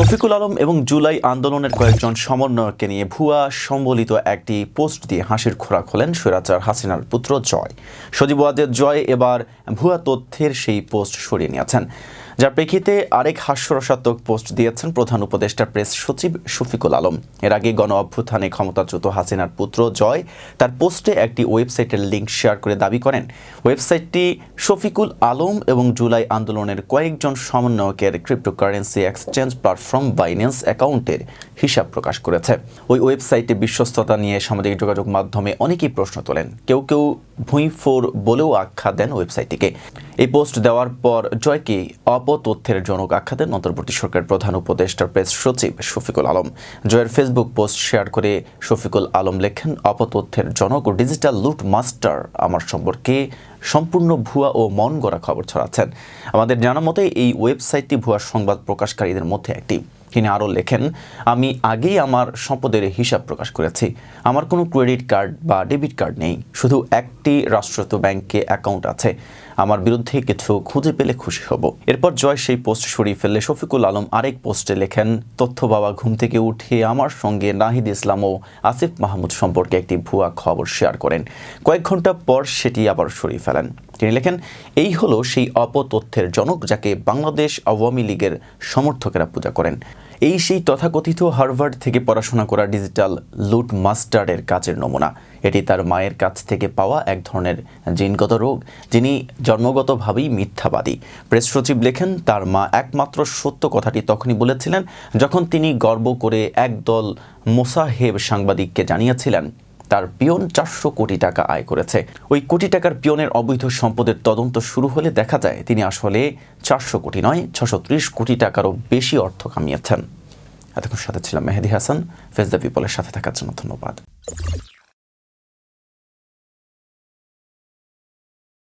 শফিকুল আলম এবং জুলাই আন্দোলনের কয়েকজন সমন্বয়ককে নিয়ে ভুয়া সম্বলিত একটি পোস্ট দিয়ে হাসির খোরাক হলেন স্বৈরাচার হাসিনার পুত্র জয়। সজীব জয় এবার ভুয়া তথ্যের সেই পোস্ট সরিয়ে নিয়েছেন। যার প্রেক্ষিতে আরেক হাস্যরসাত্মক পোস্ট দিয়েছেন প্রধান উপদেষ্টা প্রেস সচিব শফিকুল আলম। এর আগে গণ অভ্যুত্থানে ক্ষমতাচ্যুত হাসিনার পুত্র জয় তার পোস্টে একটি ওয়েবসাইটের লিঙ্ক শেয়ার করে দাবি করেন। ওয়েবসাইটটি শফিকুল আলম এবং জুলাই আন্দোলনের কয়েকজন সমন্বয়কের ক্রিপ্টোকারেন্সি এক্সচেঞ্জ প্ল্যাটফর্ম বাইন্যান্স অ্যাকাউন্টের হিসাব প্রকাশ করেছে। ওই ওয়েবসাইটে বিশ্বস্ততা নিয়ে সামাজিক যোগাযোগ মাধ্যমে অনেকেই প্রশ্ন তোলেন। কেউ কেউ ভুঁইফোর বলেও আখ্যা দেন ওয়েবসাইটটিকে। এই পোস্ট দেওয়ার পর জয়কে অপতথ্যের জনক আখ্যা দেন অন্তর্বর্তী সরকারের প্রধান উপদেষ্টার প্রেস সচিব শফিকুল আলম। জয়ের ফেসবুক পোস্ট শেয়ার করে শফিকুল আলম লেখেন, অপতথ্যের জনক ও ডিজিটাল লুট মাস্টার আমার সম্পর্কে সম্পূর্ণ ভুয়া ও মন গড়া খবর ছড়াচ্ছেন। আমাদের জানা মতে, এই ওয়েবসাইটটি ভুয়া সংবাদ প্রকাশকারীদের মধ্যে একটি। তিনি আরও লেখেন, আমি আগেই আমার সম্পদের হিসাব প্রকাশ করেছি। আমার কোনো ক্রেডিট কার্ড বা ডেবিট কার্ড নেই। শুধু একটি রাষ্ট্রায়ত্ত ব্যাংকে অ্যাকাউন্ট আছে। আমার বিরুদ্ধে কিছু খুঁজে পেলে খুশি হব। এরপর জয় সেই পোস্ট সরিয়ে ফেললে শফিকুল আলম আরেক পোস্টে লেখেন, তথ্য বাবা ঘুম থেকে উঠে আমার সঙ্গে নাহিদ ইসলাম ও আসিফ মাহমুদ সম্পর্কে একটি ভুয়া খবর শেয়ার করেন। কয়েক ঘণ্টা পর সেটি আবার সরিয়ে ফেলেন। তিনি লেখেন, এই হলো সেই অপতথ্যের জনক যাকে বাংলাদেশ আওয়ামী লীগের সমর্থকেরা পূজা করেন। এই সেই তথাকথিত হার্ভার্ড থেকে পড়াশোনা করা ডিজিটাল লুট মাস্টারের কাজের নমুনা। এটি তার মায়ের কাছ থেকে পাওয়া এক ধরনের জিনগত রোগ, যিনি জন্মগতভাবেই মিথ্যাবাদী। প্রেস সচিব লেখেন, তার মা একমাত্র সত্য কথাটি তখনই বলেছিলেন যখন তিনি গর্ব করে একদল মোসাহেব সাংবাদিককে জানিয়েছিলেন তার পিয়ন চারশো কোটি টাকা আয় করেছে। ওই কোটি টাকার পিয়নের অবৈধ সম্পদের তদন্ত শুরু হলে দেখা যায় তিনি আসলে চারশো কোটি নয়, ছশো কোটি টাকারও বেশি অর্থ কামিয়েছেন। এতক্ষণ সাথে ছিলাম মেহেদি হাসান। ফেজদা পিপলের সাথে থাকার জন্য ধন্যবাদ।